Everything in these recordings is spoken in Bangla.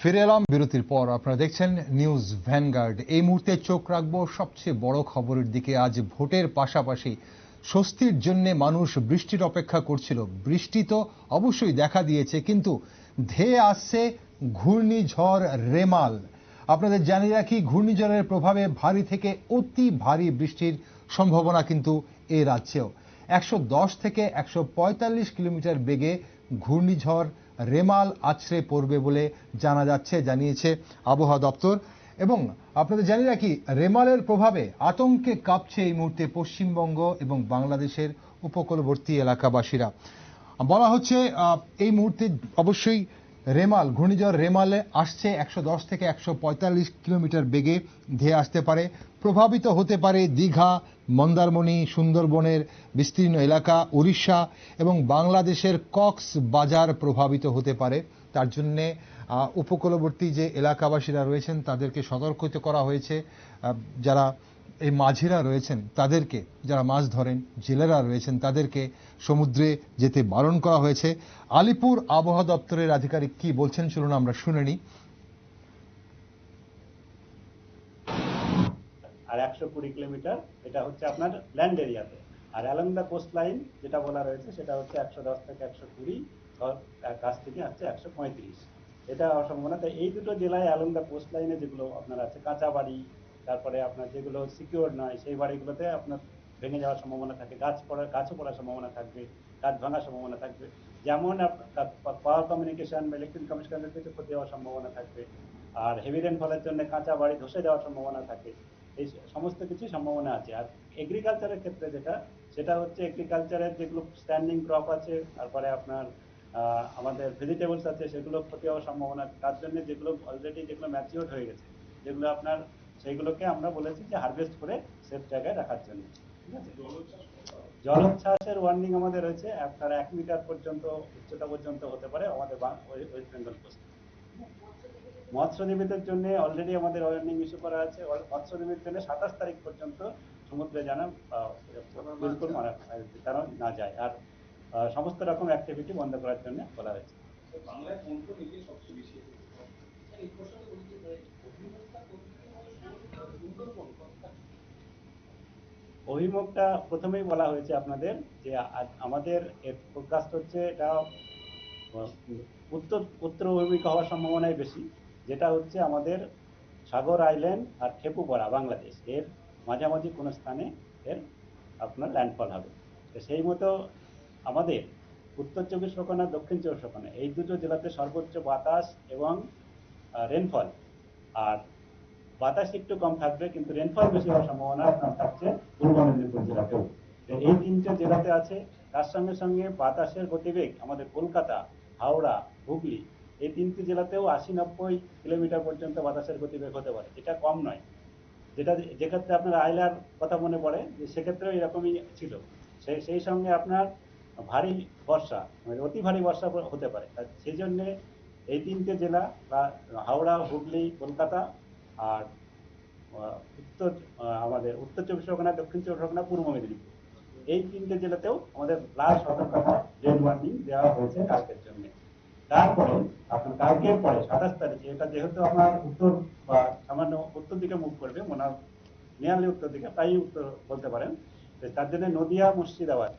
ফিরে এলাম বিরতির পর। আপনারা দেখছেন নিউজ ভ্যানগার্ড এই মুহূর্তে চোখ রাখব সবচেয়ে বড় খবরের দিকে। আজ ভোটের পাশাপাশি স্বস্তির জন্য মানুষ বৃষ্টির অপেক্ষা করছিল। বৃষ্টি তো অবশ্যই দেখা দিয়েছে, কিন্তু ধেয়ে আসছে ঘূর্ণিঝড় রেমাল। আপনাদের জানিয়ে রাখি, ঘূর্ণিঝড়ের প্রভাবে ভারী থেকে অতি ভারী বৃষ্টির সম্ভাবনা কিন্তু এ রাজ্যেও। একশো দশ থেকে একশো পঁয়তাল্লিশ কিলোমিটার বেগে ঘূর্ণিঝড় রেমাল আছড়ে পড়বে বলে জানা যাচ্ছে, জানিয়েছে আবহাওয়া দপ্তর। এবং আপনাদের জানিয়ে রাখি, রেমালের প্রভাবে আতঙ্কে কাঁপছে এই মুহূর্তে পশ্চিমবঙ্গ এবং বাংলাদেশের উপকূলবর্তী এলাকাবাসীরা। বলা হচ্ছে এই মুহূর্তে অবশ্যই রেমাল, ঘূর্ণিঝড় রেমালে আসছে একশো দশ থেকে একশো পঁয়তাল্লিশ কিলোমিটার বেগে ধেয়ে আসতে পারে। প্রভাবিত হতে পারে দীঘা, মন্দারমণি, সুন্দরবনের বিস্তীর্ণ এলাকা, উড়িষ্যা এবং বাংলাদেশের কক্স বাজার প্রভাবিত হতে পারে। তার জন্যে উপকূলবর্তী যে এলাকাবাসীরা রয়েছেন, তাদেরকে সতর্কিত করা হয়েছে। যারা এই মাঝিরা রয়েছেন, তাদেরকে, যারা মাছ ধরেন, জেলেরা রয়েছেন, তাদেরকে সমুদ্রে যেতে বারণ করা হয়েছে। আলিপুর আবহাওয়া দপ্তরের আধিকারিক কি বলছেন, চলুন আমরা শুনে নিই আর একশো কুড়ি কিলোমিটার, এটা হচ্ছে আপনার ল্যান্ড এরিয়াতে আর অ্যালং দ্য কোস্ট লাইন যেটা বলা রয়েছে, সেটা হচ্ছে একশো দশ থেকে একশো কুড়ি কাছ থেকে আসছে একশো পঁয়ত্রিশ। এটা সম্ভাবনা তাই এই দুটো জেলায় অ্যালং দ্য কোস্ট লাইনে যেগুলো আপনার আছে কাঁচা বাড়ি তারপরে আপনার যেগুলো সিকিউর নয়, সেই বাড়িগুলোতে আপনার ভেঙে যাওয়ার সম্ভাবনা থাকে, গাছ পড়ার গাছও পড়ার সম্ভাবনা থাকবে, গাছ ভাঙার সম্ভাবনা থাকবে। যেমন পাওয়ার কমিউনিকেশন বা ইলেকট্রিক কমিউনিকেশনের কিছু ক্ষতি হওয়ার সম্ভাবনা থাকবে। আর হেভি রেনফলের জন্য কাঁচা বাড়ি ধসে যাওয়ার সম্ভাবনা থাকে। এই সমস্ত কিছু সম্ভাবনা আছে। আর এগ্রিকালচারের ক্ষেত্রে যেটা, সেটা হচ্ছে এগ্রিকালচারের যেগুলো স্ট্যান্ডিং ক্রপ আছে, তারপরে আপনার আমাদের ভেজিটেবলস আছে, সেগুলো ক্ষতি হওয়ার সম্ভাবনা। তার জন্য যেগুলো অলরেডি যেগুলো ম্যাচিওর হয়ে গেছে, যেগুলো আপনার, সেইগুলোকে আমরা বলেছি যে হারভেস্ট করে সেফ জায়গায় রাখার জন্য। ঠিক আছে? জলোচ্ছ্বাসের ওয়ার্নিং আমাদের রয়েছে, আপনার এক মিটার পর্যন্ত, উচ্চতা পর্যন্ত হতে পারে আমাদের ওয়েস্ট বেঙ্গল কোস্টে মৎস্যজীবীদের জন্য অলরেডি আমাদের ওয়ার্নিং ইস্যু করা আছে। মৎস্য মৎস্যজীবীর জন্য সাতাশ তারিখ পর্যন্ত সমুদ্রে জানা বিলকুল তারা না যায়। আর সমস্ত রকম অ্যাক্টিভিটি বন্ধ করার জন্য বলা হয়েছে। বাংলায় কোন কোন সবচেয়ে বেশি হয়? কতটা? অভিমুখটা প্রথমেই বলা হয়েছে আপনাদের যে আমাদের এর ফোরকাস্ট হচ্ছে এটা উত্তর উত্তর অভিমুখী হওয়ার সম্ভাবনাই বেশি। যেটা হচ্ছে আমাদের সাগর আইল্যান্ড আর খেপুপাড়া, বাংলাদেশ। এর মাঝামাঝি কোনো স্থানে এর আপনার ল্যান্ডফল হবে। তো সেই মতো আমাদের উত্তর চব্বিশ পরগনা, দক্ষিণ চব্বিশ পরগনা, এই দুটো জেলাতে সর্বোচ্চ বাতাস এবং রেনফল আর বাতাস একটু কম থাকবে, কিন্তু রেনফল বেশি হওয়ার সম্ভাবনা থাকছে পূর্ব মেদিনীপুর জেলাতেও। এই তিনটে জেলাতে আছে। তার সঙ্গে সঙ্গে বাতাসের গতিবেগ আমাদের কলকাতা, হাওড়া, হুগলি এই তিনটি জেলাতেও আশি নব্বই কিলোমিটার পর্যন্ত বাতাসের গতিবেগ হতে পারে, এটা কম নয়। যেটা যে ক্ষেত্রে আপনার আইলার কথা মনে পড়ে, যে সেক্ষেত্রেও এরকমই ছিল। সেই সেই সঙ্গে আপনার ভারী বর্ষা মানে অতি ভারী বর্ষা হতে পারে। সেই জন্যে এই তিনটে জেলা, বা হাওড়া, হুগলি, কলকাতা আর উত্তর আমাদের উত্তর চব্বিশ পরগনা, দক্ষিণ চব্বিশ পরগনা, পূর্ব মেদিনীপুর। এই তিনটে জেলাতেও আমাদের লাল সতর্কতা রেড ওয়ার্নিং দেওয়া হয়েছে কালকের জন্য। তারপরে আপনার কালকের পরে সাতাশ তারিখে, এটা যেহেতু আমার উত্তর বা সামান্য উত্তর দিকে মুখ করবে মনে নিয়ারলি উত্তর দিকে, প্রায়ই উত্তর বলতে পারেন তো তার জন্য নদিয়া মুর্শিদাবাদ।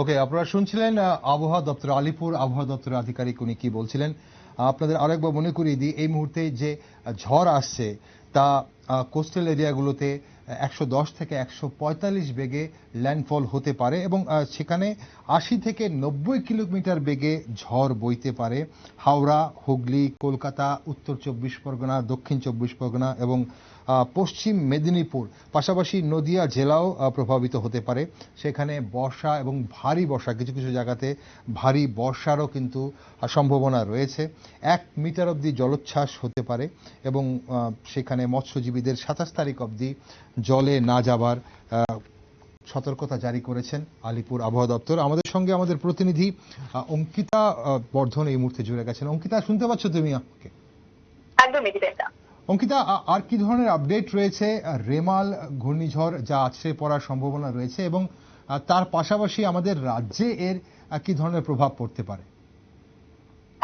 ওকে আপনারা শুনছিলেন আবহাওয়া দপ্তর আলিপুর, আবহাওয়া দপ্তরের আধিকারিক উনি কি বলছিলেন? আপনাদের আরেকবার মনে করিয়ে দিই, এই মুহূর্তে যে ঝড় আসছে, তা কোস্টাল এরিয়াগুলোতে একশো দশ থেকে একশো পঁয়তাল্লিশ বেগে ল্যান্ডফল হতে পারে এবং সেখানে আশি থেকে নব্বই কিলোমিটার বেগে ঝড় বইতে পারে। হাওড়া, হুগলি, কলকাতা, উত্তর চব্বিশ পরগনা, দক্ষিণ চব্বিশ পরগনা এবং পশ্চিম মেদিনীপুর, পাশাপাশি নদিয়া জেলাও প্রভাবিত হতে পারে। সেখানে বর্ষা এবং ভারী বর্ষা, কিছু কিছু জায়গাতে ভারী বর্ষারও কিন্তু সম্ভাবনা রয়েছে। এক মিটার অবধি জলোচ্ছ্বাস হতে পারে এবং সেখানে মৎস্যজীবীদের সাতাশ তারিখ অবধি জলে না যাবার সতর্কতা জারি করেছেন আলিপুর আবহাওয়া দপ্তর। আমাদের সঙ্গে আমাদের প্রতিনিধি অঙ্কিতা বর্ধন এই মুহূর্তে জুড়ে গেছেন। অঙ্কিতা, শুনতে পাচ্ছ তুমি আমাকে? একদমই অঙ্কিতা আর কি ধরনের আপডেট রয়েছে? রেমাল, ঘূর্ণিঝড় যা আছড়ে পড়ার সম্ভাবনা রয়েছে এবং তার পাশাপাশি আমাদের রাজ্যে এর কি ধরনের প্রভাব পড়তে পারে?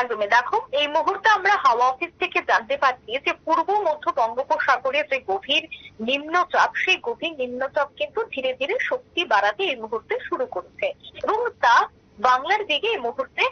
একদমই। দেখো, এই মুহূর্তে আমরা হাওয়া অফিস থেকে জানতে পারছি যে পূর্ব মধ্য বঙ্গোপসাগরে যে গভীর নিম্নচাপ, সেই গভীর নিম্নচাপ কিন্তু ধীরে ধীরে শক্তি বাড়াতে এই মুহূর্তে শুরু করেছে এবং তা বাংলার দিকে এই মুহূর্তে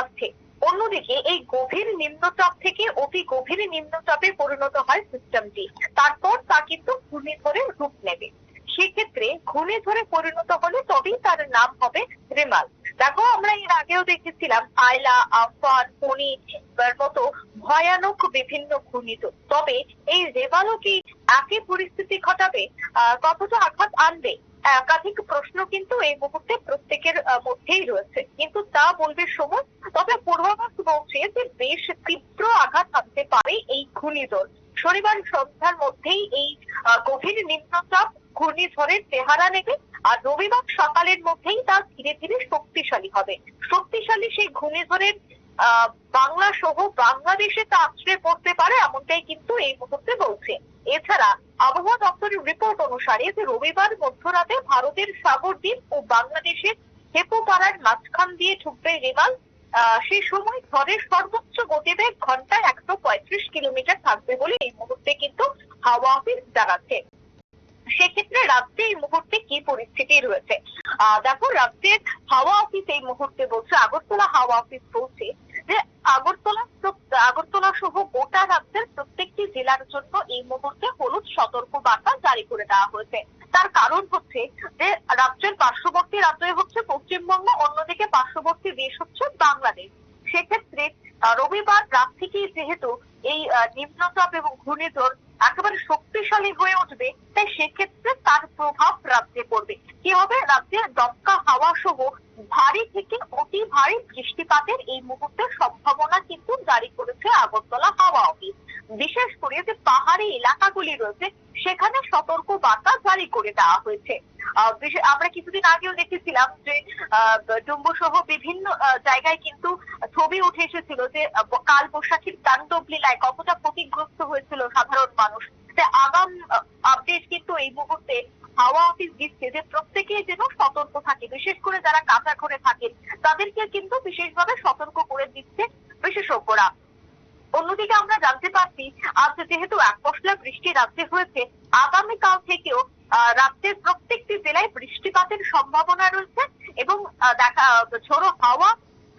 আসছে। অন্যদিকে এই গভীর নিম্নচাপ থেকে অতি গভীর নিম্নচাপে পরিণত হয় সিস্টেমটি তারপর তা কিন্তু ঘূর্ণিঝড়ে রূপ নেবে। সেক্ষেত্রে ঘূর্ণিঝড়ে পরিণত হলে তবেই তার নাম হবে রেমাল। দেখো আমরা এর আগেও দেখেছিলাম আয়লা আফান ফণি মতো ভয়ানক বিভিন্ন ঘূর্ণিঝড় তবে এই রেমালও কি একই পরিস্থিতি ঘটাবে? আহ, কতটা আঘাত আনবে? একাধিক প্রশ্ন কিন্তু এই মুহূর্তে প্রত্যেকের মধ্যেই রয়েছে। কিন্তু তা বলবে সময়। তবে পূর্বাভাস বলছে যে বেশ তীব্র আঘাত আনতে পারে এই ঘূর্ণিঝড়। শনিবার সন্ধ্যার মধ্যেই এই গভীর নিম্নচাপ ঘূর্ণিঝড়ের চেহারা নেবে আর রবিবার সকালের মধ্যেই তা ধীরে ধীরে শক্তিশালী হবে। শক্তিশালী সেই ঘূর্ণিঝড়ের বাংলা সহ বাংলাদেশে তা আশ্রয় পড়তে পারে এমনটাই কিন্তু এই মুহূর্তে বলছে। এছাড়া আবহাওয়া দপ্তরের রিপোর্ট অনুসারে যে রবিবার মধ্যরাতে ভারতের সাগরদ্বীপ ও বাংলাদেশের হেপোপাড়ার মাঝখান দিয়ে ঢুকবে রেমাল। সেই সময় ঝড়ের সর্বোচ্চ গতিবেগ ঘন্টায় একশো পঁয়ত্রিশ কিলোমিটার থাকবে বলে এই মুহূর্তে কিন্তু হাওয়া অফিস জানাচ্ছে। সেক্ষেত্রে রাজ্যে এই মুহূর্তে কি পরিস্থিতি রয়েছে? দেখো, রাজ্যের হাওয়া অফিস এই মুহূর্তে বলছে, আগরতলা হাওয়া অফিস বলছে যে আগরতলা আগরতলা সহ গোটা রাজ্যের প্রত্যেকটি জেলার জন্য এই মুহূর্তে হলুদ সতর্ক বার্তা জারি করে দেওয়া হয়েছে। তার কারণ হচ্ছে যে রাজ্যের পার্শ্ববর্তী রাজ্যই হচ্ছে পশ্চিমবঙ্গ, অন্যদিকে পার্শ্ববর্তী দেশ হচ্ছে বাংলাদেশ। সেক্ষেত্রে রবিবার রাত থেকেই যেহেতু এই নিম্নচাপ এবং ঘূর্ণিঝড় একেবারে শক্তিশালী হয়ে উঠবে, তাই সেক্ষেত্রে তার প্রভাব রাজ্যে পড়বে। কি হবে? রাজ্যে দমকা হাওয়া সহ ভারী থেকে অতি ভারী বৃষ্টিপাতের এই মুহূর্তে সম্ভাবনা কিন্তু জারি করেছে আগরতলা হাওয়া অফিস। বিশেষ করে যে পাহাড়ি এলাকাগুলি রয়েছে, সেখানে সতর্ক বার্তা জারি করে দেওয়া হয়েছে। আমরা কিছুদিন আগেও দেখেছিলাম যে ডুম্বু সহ বিভিন্ন জায়গায় কিন্তু ছবি উঠে এসেছিল যে কাল বৈশাখীর লীলায় কতটা ক্ষতিগ্রস্ত হয়েছিল সাধারণ মানুষ। তা আগাম আপডেট কিন্তু এই মুহূর্তে হাওয়া অফিস দিচ্ছে যে প্রত্যেকে যেন সতর্ক থাকে, বিশেষ করে যারা কাঁচা ঘরে থাকেন, তাদেরকে কিন্তু বিশেষভাবে সতর্ক করে দিচ্ছে বিশেষজ্ঞরা। অন্যদিকে আমরা জানতে পারছি, আজ যেহেতু এক পশলা বৃষ্টি রাজ্যে হয়েছে, আগামীকাল থেকেও রাজ্যের প্রত্যেকটি জেলায় বৃষ্টিপাতের সম্ভাবনা রয়েছে এবং দেখা, ঝোড়ো হাওয়া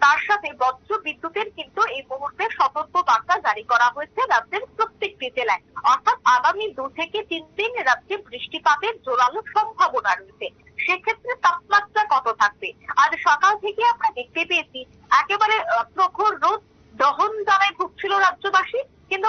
তার সাথে বজ্র বিদ্যুতের কিন্তু এই মুহূর্তে সতর্ক বার্তা জারি করা হয়েছে রাজ্যের প্রত্যেকটি জেলায় অর্থাৎ আগামী দু থেকে তিন দিন রাজ্যে বৃষ্টিপাতের জোরালো সম্ভাবনা রয়েছে। সেক্ষেত্রে তাপমাত্রা কত থাকবে? আজ সকাল থেকে আমরা দেখতে পেয়েছি, একেবারে প্রখর রোদ দহন জ্বালায় ভুগছিল রাজ্যবাসী। কিন্তু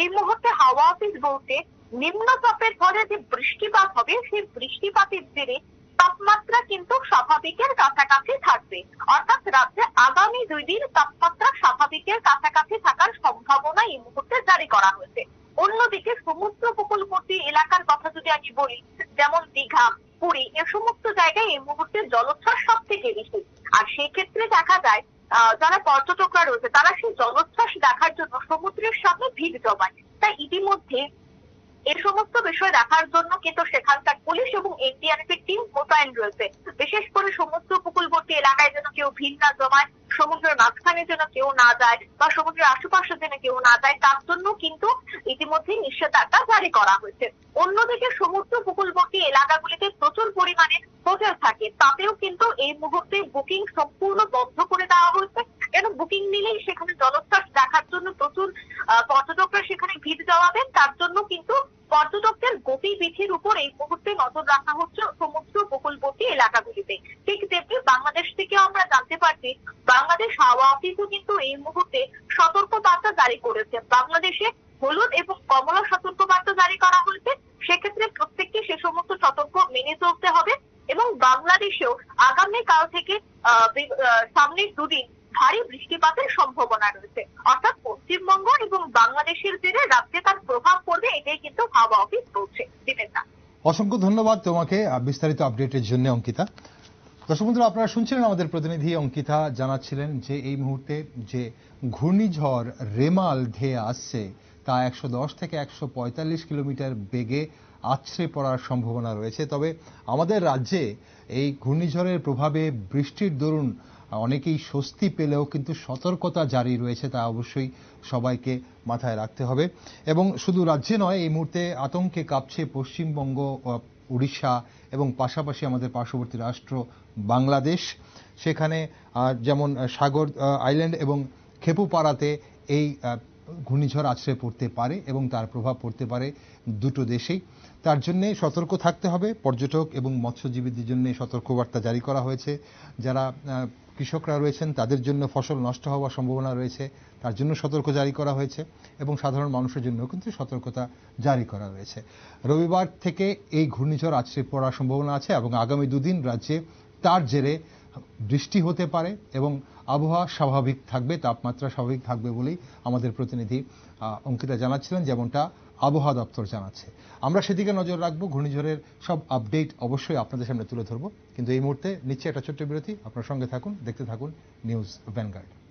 এই মুহূর্তে হাওয়া অফিস বলতে নিম্নচাপের ফলে যে বৃষ্টিপাত হবে, সেই বৃষ্টিপাতের জেরে তাপমাত্রা কিন্তু স্বাভাবিকের কাছাকাছি থাকবে। অর্থাৎ রাজ্যে আগামী দুই দিন তাপমাত্রা স্বাভাবিকের কাছাকাছি থাকার সম্ভাবনা এই মুহূর্তে জারি করা হয়েছে। অন্যদিকে সমুদ্র উপকূলবর্তী এলাকার কথা যদি আমি বলি, যেমন দীঘা, পুরী, এ সমস্ত জায়গায় এই মুহূর্তে জলোচ্ছ্বাস সব থেকে বেশি। আর সেই ক্ষেত্রে দেখা যায় যারা পর্যটকরা রয়েছে, তারা সেই জলোচ্ছ্বাস দেখার জন্য সমুদ্রের সামনে ভিড় জমায়। তাই ইতিমধ্যে এই সমস্ত বিষয় দেখার জন্য কিন্তু সেখানকার পুলিশ এবং এনডিআরএফ এর টিম মোতায়েন রয়েছে। বিশেষ করে সমুদ্র উপকূলবর্তী এলাকায় যেন কেউ ভিড় না জমায়, সমুদ্রের মাঝখানে যেন কেউ না যায় বা সমুদ্রের আশেপাশে যেন কেউ না যায়, তার জন্য কিন্তু ইতিমধ্যে নিষেধাজ্ঞা জারি করা হয়েছে। অন্যদিকে সমুদ্র উপকূলবর্তী এলাকাগুলিতে প্রচুর পরিমাণে হোটেল থাকে। তাতেও কিন্তু এই মুহূর্তে বুকিং সম্পূর্ণ বন্ধ করে দেওয়া হয়েছে। কেন বুকিং নিলেই সেখানে জলোচ্ছ্বাস দেখার জন্য প্রচুর পর্যটকরা সেখানে ভিড় জমাবেন, তার জন্য কিন্তু গতিবিধির উপর এই মুহূর্তে নজর রাখা হচ্ছে সমুদ্র উপকূলবর্তী এলাকাগুলিতে। ঠিক তেমনি বাংলাদেশ থেকেও আমরা জানতে পারছি, বাংলাদেশ হাওয়া অফিসও কিন্তু এই মুহূর্তে সতর্ক বার্তা জারি করেছে। বাংলাদেশে হলুদ এবং কমলা সতর্ক বার্তা জারি করা হয়েছে। সেক্ষেত্রে প্রত্যেককে সে সমস্ত সতর্ক মেনে চলতে হবে এবং বাংলাদেশেও আগামীকাল থেকে সামনের দুদিন ভারী বৃষ্টিপাতের সম্ভাবনা রয়েছে। অর্থাৎ পশ্চিমবঙ্গ এবং বাংলাদেশের জেরে রাজ্যে তার প্রভাব পড়বে, এটাই কিন্তু হাওয়া অফিস বলছে দিবেন অসংখ্য ধন্যবাদ তোমাকে বিস্তারিত আপডেটের জন্য, অঙ্কিতা। দর্শক বন্ধুরা, আপনারা শুনছিলেন আমাদের প্রতিনিধি অঙ্কিতা জানাচ্ছিলেন যে এই মুহূর্তে যে ঘূর্ণিঝড় রেমাল ধেয়ে আসছে, তা একশো দশ থেকে একশো পঁয়তাল্লিশ কিলোমিটার বেগে আছড়ে পড়ার সম্ভাবনা রয়েছে। তবে আমাদের রাজ্যে এই ঘূর্ণিঝড়ের প্রভাবে বৃষ্টির দরুন অনেকেই স্বস্তি পেলেও কিন্তু সতর্কতা জারি রয়েছে তা অবশ্যই সবাইকে মাথায় রাখতে হবে। এবং শুধু রাজ্যে নয়, এই মুহূর্তে আতঙ্কে কাঁপছে পশ্চিমবঙ্গ উড়িষ্যা এবং পাশাপাশি আমাদের পার্শ্ববর্তী রাষ্ট্র বাংলাদেশ। সেখানে যেমন সাগর আইল্যান্ড এবং খেপুপাড়াতে এই ঘূর্ণিঝড় আছড়ে পড়তে পারে এবং তার প্রভাব পড়তে পারে দুটো দেশেই। তার জন্য সতর্ক থাকতে হবে। পর্যটক এবং মৎস্যজীবীদের জন্য সতর্কবার্তা জারি করা হয়েছে। যারা কৃষকরা রয়েছেন, তাদের জন্য ফসল নষ্ট হওয়ার সম্ভাবনা রয়েছে। তার জন্য সতর্ক জারি করা হয়েছে এবং সাধারণ মানুষের জন্য কিন্তু সতর্কতা জারি করা রয়েছে। রবিবার থেকে এই ঘূর্ণিঝড় আছড়ে পড়ার সম্ভাবনা আছে এবং আগামী দুদিন রাজ্যে তার জেরে বৃষ্টি হতে পারে এবং আবহাওয়া স্বাভাবিক থাকবে, তাপমাত্রা স্বাভাবিক থাকবে বলেই আমাদের প্রতিনিধি অঙ্কিতা জানাচ্ছিলেন, যেমনটা আবহাওয়া দপ্তর জানাচ্ছে। আমরা সেদিকে নজর রাখব, ঘূর্ণিঝড়ের সব আপডেট অবশ্যই আপনাদের সামনে তুলে ধরবো। কিন্তু এই মুহূর্তে নিচ্ছে একটা ছোট্ট বিরতি, আপনার সঙ্গে থাকুন, দেখতে থাকুন নিউজ ভ্যানগার্ড।